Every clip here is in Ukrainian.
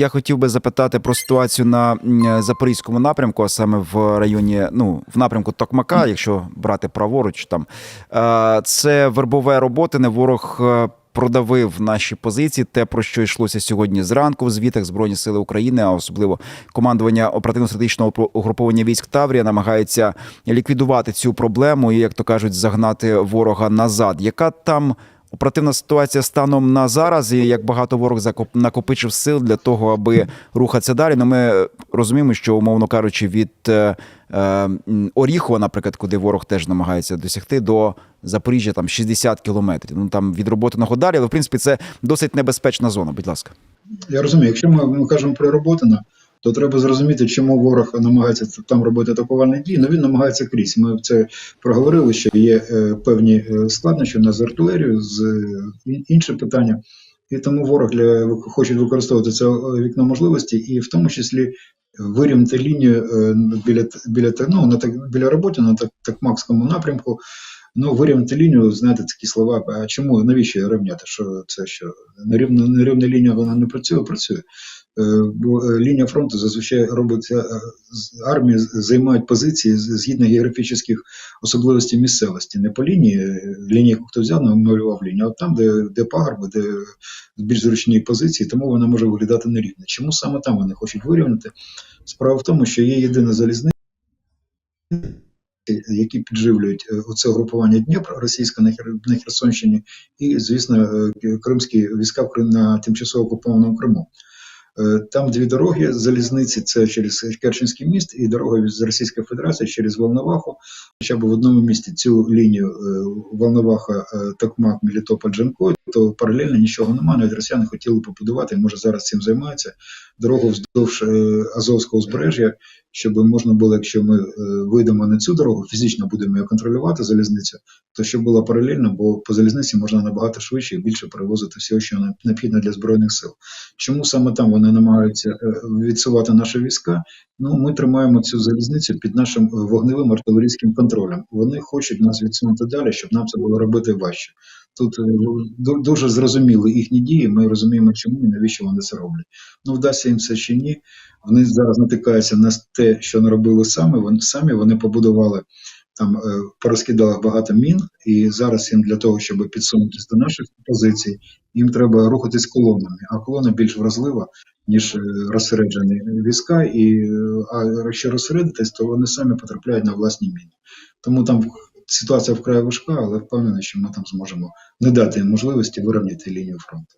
я хотів би запитати про ситуацію на запорізькому напрямку, а саме в районі, ну в напрямку Токмака, якщо брати праворуч, там Е, це вербове роботи. не Ворог е, продавив наші позиції. Те про що йшлося сьогодні зранку в звітах Збройні Сили України, а особливо командування оперативно-стратегічного угруповання військ Таврія намагається ліквідувати цю проблему і, як то кажуть, загнати ворога назад. Яка там оперативна ситуація станом на зараз, і як багато ворог накопичив сил для того, аби рухатися далі? Ну, ми розуміємо, що умовно кажучи, від е, е, Оріхова, наприклад, куди ворог теж намагається досягти, до Запоріжжя там 60 кілометрів. Ну там від роботи далі, але в принципі це досить небезпечна зона. Будь ласка. Я розумію, якщо ми, ми кажемо про роботина, то треба зрозуміти, чому ворог намагається там робити атакувальні дії. Ну він намагається крізь. Ми це проговорили, що є е, певні е, складнощі у нас з артилерією, з е, ін- питання. І тому ворог для, хоче використовувати це вікно можливості, і в тому числі вирівняти лінію біля, біля, ну, на, так- біля роботи на так, такмакському напрямку. Ну, вирівняти лінію, знаєте, такі слова. А чому навіщо рівняти? Що це що нерівна, нерівна лінія вона не працює, працює. Е, Бо е, лінія фронту зазвичай робиться е, з- армії займають позиції згідно географічних особливостей місцевості. Не по лінії, лінійку хто взяв, намалював лінію, а там, де, де пагорби, де більш зручні позиції, тому вона може виглядати нерівно. Чому саме там вони хочуть вирівняти? Справа в тому, що є єдина залізниця, які підживлюють оце групування Дніпр російське на Хер- Херсонщині, і, звісно, кримські війська на тимчасово окупованому Криму. Е, Там дві дороги залізниці: це через Керченський міст і дорога з Російської Федерації через Волноваху. Хоча б в одному місті цю лінію е, Волноваха, е, Токмак, Мелітополь, Джанкой, то паралельно нічого немає. Навіть росіяни хотіли побудувати, може зараз цим займаються дорогу вздовж е, Азовського узбережжя, щоб можна було, якщо ми е, вийдемо на цю дорогу, фізично будемо її контролювати залізницю, то щоб було паралельно, бо по залізниці можна набагато швидше і більше перевозити всього, що не- необхідно для збройних сил. Чому саме там вони намагаються е, відсувати наші війська? Ну, ми тримаємо цю залізницю під нашим вогневим артилерійським контролем. Вони хочуть нас відсунути далі, щоб нам це було робити важче. Тут е, дуже зрозуміли їхні дії. Ми розуміємо, чому і навіщо вони це роблять. Ну, вдасться їм це чи ні. Вони зараз натикаються на те, що не робили самі. Вони самі вони побудували там, е, порозкидали багато мін, і зараз їм для того, щоб підсунутися до наших позицій, їм треба рухатись колонами. А колона більш вразлива, ніж е, розсереджені війська. І а якщо розсередитись, то вони самі потрапляють на власні міни. Тому там ситуація вкрай важка, але впевнений, що ми там зможемо не дати їм можливості вирівняти лінію фронту.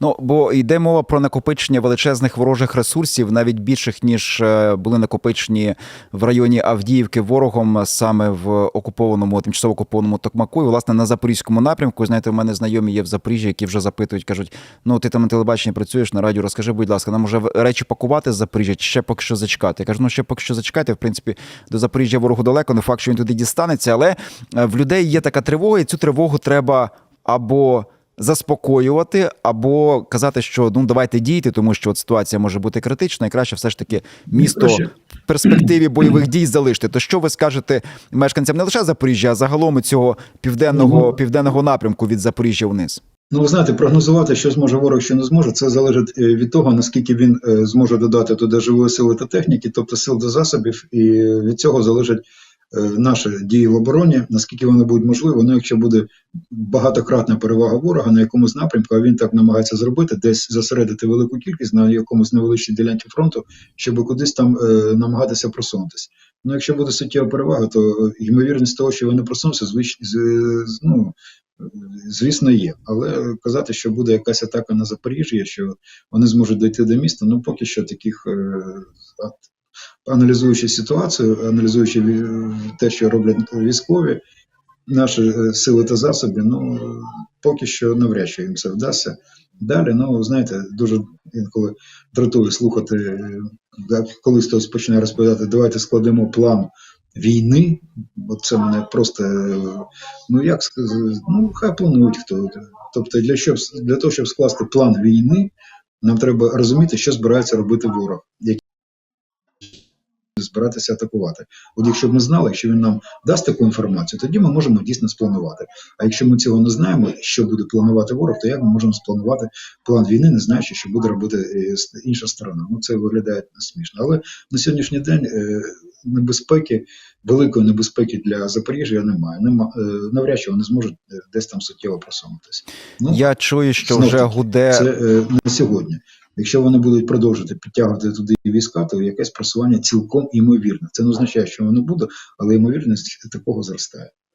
Ну бо йде мова про накопичення величезних ворожих ресурсів, навіть більших ніж е, були накопичені в районі Авдіївки ворогом саме в окупованому, тимчасово окупованому Токмаку. І, власне, на запорізькому напрямку. Знаєте, у мене знайомі є в Запоріжжі, які вже запитують, кажуть: ну ти там на телебаченні працюєш на радіо. Розкажи, будь ласка, нам уже речі пакувати з Запоріжжя, чи ще поки що зачекати. Я кажу, ну ще поки що зачекайте. В принципі, до Запоріжжя ворогу далеко, не факт, що він туди дістанеться, але е, в людей є така тривога, і цю тривогу треба або заспокоювати або казати, що ну давайте дійте, тому що от ситуація може бути критична, і краще все ж таки місто в перспективі бойових дій залишити. То що ви скажете мешканцям не лише Запоріжжя, а загалом цього південного Ну, південного напрямку від Запоріжжя вниз? Ну, ви знаєте, прогнозувати, що зможе ворог, що не зможе, це залежить е, від того, наскільки він е, зможе додати туди живої сили та техніки, тобто сил до засобів, і від цього залежать е, наші дії в обороні, наскільки вони будуть можливі. Ну, якщо буде багатократна перевага ворога на якомусь напрямку, а він так намагається зробити, десь зосередити велику кількість на якомусь невеличкій ділянці фронту, щоб кудись там е, намагатися просунутися. Ну, якщо буде суттєва перевага, то е, ймовірність того, що вони просунуться, звич... з, ну, звісно, є. Але казати, що буде якась атака на Запоріжжя, що вони зможуть дійти до міста, ну поки що таких. е, Аналізуючи ситуацію, аналізуючи те, що роблять військові, наші е, сили та засоби, ну поки що навряд чи їм це вдасться. Далі, ну знаєте, дуже інколи дратує слухати, е, коли хтось починає розповідати, давайте складемо план війни. От це мене просто, е, ну як сказати, ну хай планують хто. Тобто, для, щоб, для того, щоб скласти план війни, нам треба розуміти, що збирається робити ворог, збиратися атакувати. От якщо б ми знали, якщо він нам дасть таку інформацію, тоді ми можемо дійсно спланувати. А якщо ми цього не знаємо, що буде планувати ворог, то як ми можемо спланувати план війни, не знаючи, що буде робити е, інша сторона? Ну це виглядає смішно. Але на сьогоднішній день е, небезпеки, великої небезпеки для Запоріжжя немає. Нема е, навряд чи вони зможуть десь там суттєво просунутися. Ну Я чую, що вже гуде це не сьогодні. Якщо вони будуть продовжувати підтягувати туди війська, то якесь просування цілком імовірне. Це не означає, що воно буде, але ймовірність такого зростає.